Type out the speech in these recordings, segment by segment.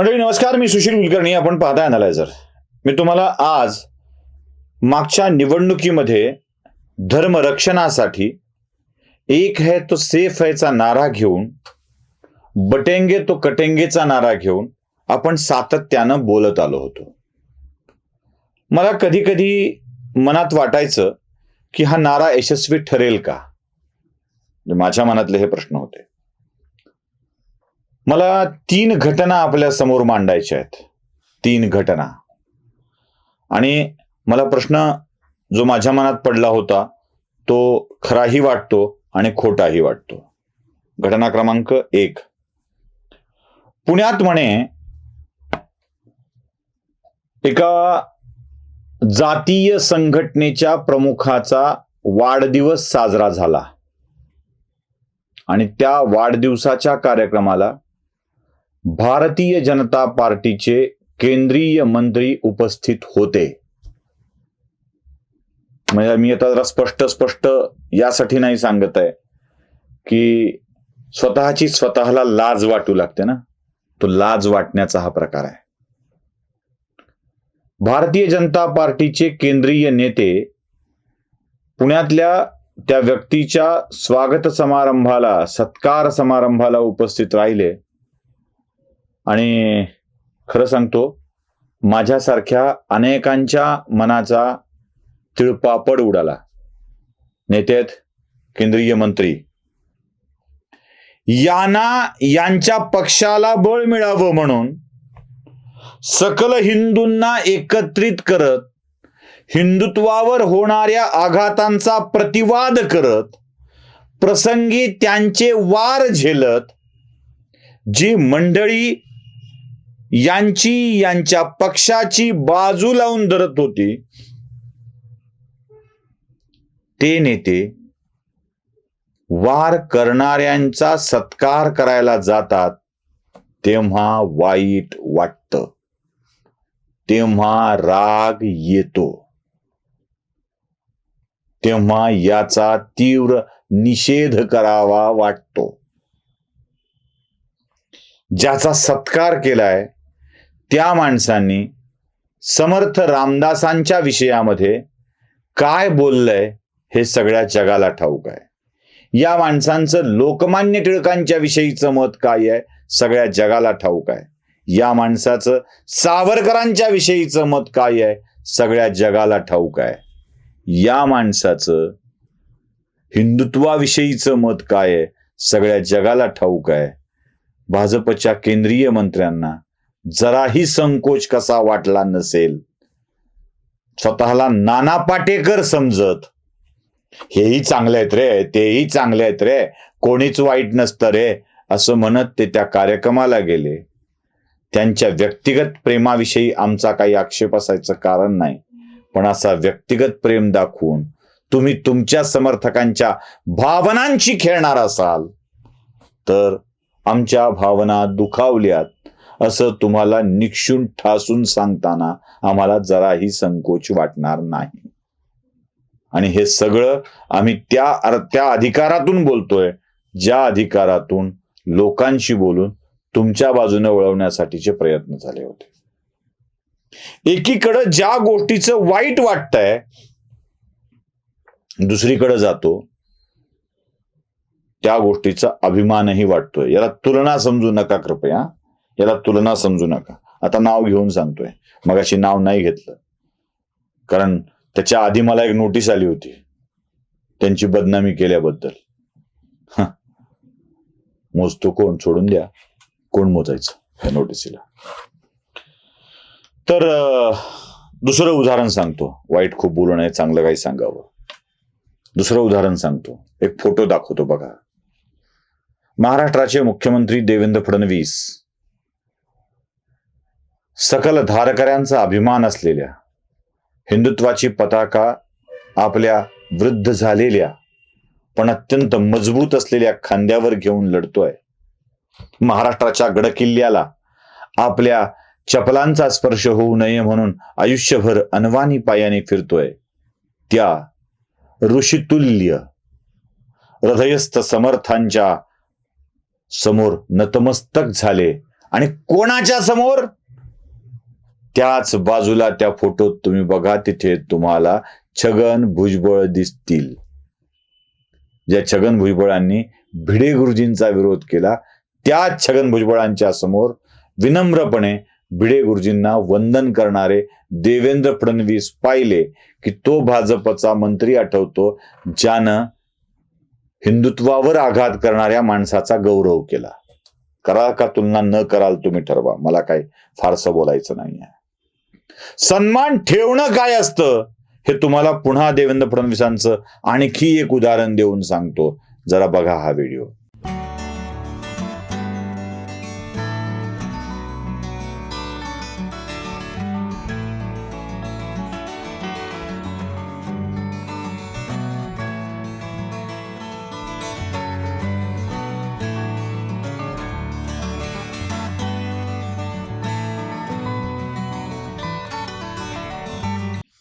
मंडळी नमस्कार. मी सुशील कुलकर्णी. आपण पाहता अनालायझर मी तुम्हाला आज मागच्या निवडणुकीमध्ये धर्मरक्षणासाठी एक है तो सेफ हैचा नारा घेऊन बटेंगे तो कटेंगेचा नारा घेऊन आपण सातत्यानं बोलत आलो होतो. मला कधी कधी मनात वाटायचं की हा नारा यशस्वी ठरेल का? म्हणजे माझ्या मनातले हे प्रश्न होते. मला तीन घटना आपल्यासमोर मांडायच्या आहेत. तीन घटना. आणि मला प्रश्न जो माझ्या मनात पडला होता तो खराही वाटतो आणि खोटाही वाटतो. घटना क्रमांक एक. पुण्यात म्हणे एका जातीय संघटनेच्या प्रमुखाचा वाढदिवस साजरा झाला. आणि त्या वाढदिवसाच्या कार्यक्रमाला भारतीय जनता पार्टीचे केंद्रीय मंत्री उपस्थित होते. म्हणजे मी आता जरा स्पष्ट स्पष्ट यासाठी नाही सांगत आहे की स्वतःची स्वतःला लाज वाटू लागते ना? तो लाज वाटण्याचा हा प्रकार आहे. भारतीय जनता पार्टीचे केंद्रीय नेते पुण्यातल्या त्या व्यक्तीच्या स्वागत समारंभाला सत्कार समारंभाला उपस्थित राहिले. आणि खरं सांगतो माझ्यासारख्या अनेकांच्या मनाचा तिळपापड उडाला. नेतेत केंद्रीय मंत्री. यांना यांच्या पक्षाला बळ मिळावं म्हणून सकल हिंदूंना एकत्रित करत हिंदुत्वावर होणाऱ्या आघातांचा प्रतिवाद करत प्रसंगी त्यांचे वार झेलत जी मंडळी यांची यांच्या पक्षाची बाजू लावून धरत होते. ते नेते वार करणाऱ्यांचा सत्कार करायला जातात तेव्हा वाईट वाटतं. तेव्हा राग येतो. तेव्हा याचा तीव्र निषेध करावा वाटतो. ज्याचा सत्कार केलाय त्या माणसांनी समर्थ रामदासांच्या विषयामध्ये काय बोललंय हे सगळ्या जगाला ठाऊक आहे. या माणसांचं लोकमान्य टिळकांच्या विषयीचं मत काय आहे सगळ्या जगाला ठाऊक आहे. या माणसाचं सावरकरांच्या विषयीचं मत काय आहे सगळ्या जगाला ठाऊक आहे. या माणसाचं हिंदुत्वाविषयीचं मत काय आहे सगळ्या जगाला ठाऊक आहे. भाजपच्या केंद्रीय मंत्र्यांना जराही संकोच कसा वाटला नसेल. स्वतःला नाना पाटेकर समजत. हेही चांगले आहेत रे तेही चांगले आहेत रे. कोणीच वाईट नसतं रे असं म्हणत ते त्या कार्यक्रमाला गेले. त्यांच्या व्यक्तिगत प्रेमाविषयी आमचा काही आक्षेप असायचं कारण नाही. पण असा व्यक्तिगत प्रेम दाखवून तुम्ही तुमच्या समर्थकांच्या भावनांशी खेळणार असाल तर आमच्या भावना दुखावल्यात. असं तुम्हाला निक्षून ठासून सांगताना आम्हाला जराही संकोच वाटणार नाही. आणि हे सगळं आम्ही त्या त्या अधिकारातून बोलतोय ज्या अधिकारातून लोकांशी बोलून तुमच्या बाजूने वळवण्यासाठीचे प्रयत्न झाले होते. एकीकडं ज्या गोष्टीचं वाईट वाटतंय दुसरीकडे जातो त्या गोष्टीचा अभिमानही वाटतोय. याला तुलना समजू नका कृपया. याला तुलना समजू नका. आता नाव घेऊन सांगतोय. मगाशी नाव नाही घेतलं. कारण त्याच्या आधी मला एक नोटीस आली होती. त्यांची बदनामी केल्याबद्दल. मोजतो कोण? सोडून द्या. कोण मोजायचं त्या नोटिसीला? तर दुसरं उदाहरण सांगतो. वाईट खूप बोलू नये चांगलं काही सांगावं. दुसरं उदाहरण सांगतो. एक फोटो दाखवतो बघा. महाराष्ट्राचे मुख्यमंत्री देवेंद्र फडणवीस सकल धारकऱ्यांचा अभिमान असलेल्या हिंदुत्वाची पताका आपल्या वृद्ध झालेल्या पण अत्यंत मजबूत असलेल्या खांद्यावर घेऊन लढतोय. महाराष्ट्राच्या गडकिल्ल्याला आपल्या चपलांचा स्पर्श होऊ नये म्हणून आयुष्यभर अनवानी पायाने फिरतोय. त्या ऋषितुल्य हृदयस्थ समर्थांच्या समोर नतमस्तक झाले आणि कोणाच्या समोर? त्याच बाजूला त्या फोटोत तुम्ही बघा तिथे तुम्हाला छगन भुजबळ दिसतील. ज्या छगन भुजबळांनी भिडे गुरुजींचा विरोध केला त्या छगन भुजबळांच्या समोर विनम्रपणे भिडे गुरुजींना वंदन करणारे देवेंद्र फडणवीस पाहिले की तो भाजपचा मंत्री आठवतो ज्यानं हिंदुत्वावर आघात करणाऱ्या माणसाचा गौरव केला. करा का तुलना न कराल तुम्ही ठरवा मला काही फारसं बोलायचं नाही आहे सन्मान ठेवणं काय असतं हे तुम्हाला पुन्हा देवेंद्र फडणवीसांचं आणखी एक उदाहरण देऊन सांगतो. जरा बघा हा व्हिडिओ.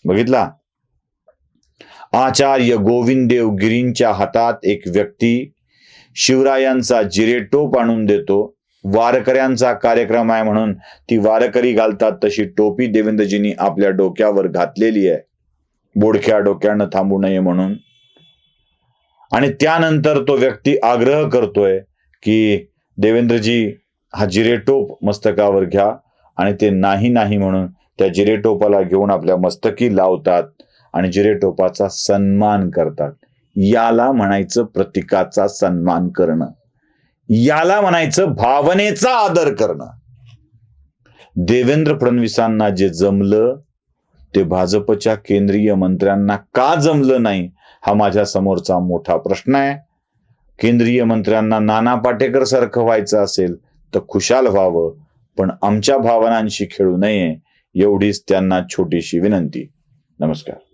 बघितला? आचार्य गोविंददेव गिरींच्या हातात एक व्यक्ती शिवरायांचा जिरेटोप आणून देतो. वारकऱ्यांचा कार्यक्रम आहे म्हणून ती वारकरी घालतात तशी टोपी देवेंद्रजींनी आपल्या डोक्यावर घातलेली आहे. बोडख्या डोक्यानं थांबू नये म्हणून. आणि त्यानंतर तो व्यक्ती आग्रह करतोय की देवेंद्रजी हा जिरेटोप मस्तकावर घ्या आणि ते नाही नाही म्हणून त्या जिरेटोपाला घेऊन आपल्या मस्तकी लावतात आणि जिरेटोपाचा सन्मान करतात. याला म्हणायचं प्रतीकाचा सन्मान करणं. याला म्हणायचं भावनेचा आदर करणं. देवेंद्र फडणवीसांना जे जमलं ते भाजपच्या केंद्रीय मंत्र्यांना का जमलं नाही हा माझ्या समोरचा मोठा प्रश्न आहे. केंद्रीय मंत्र्यांना नाना पाटेकर सारखं व्हायचं असेल तर खुशाल व्हावं पण आमच्या भावनांशी खेळू नये. एवढीच त्यांना छोटीशी विनंती. नमस्कार.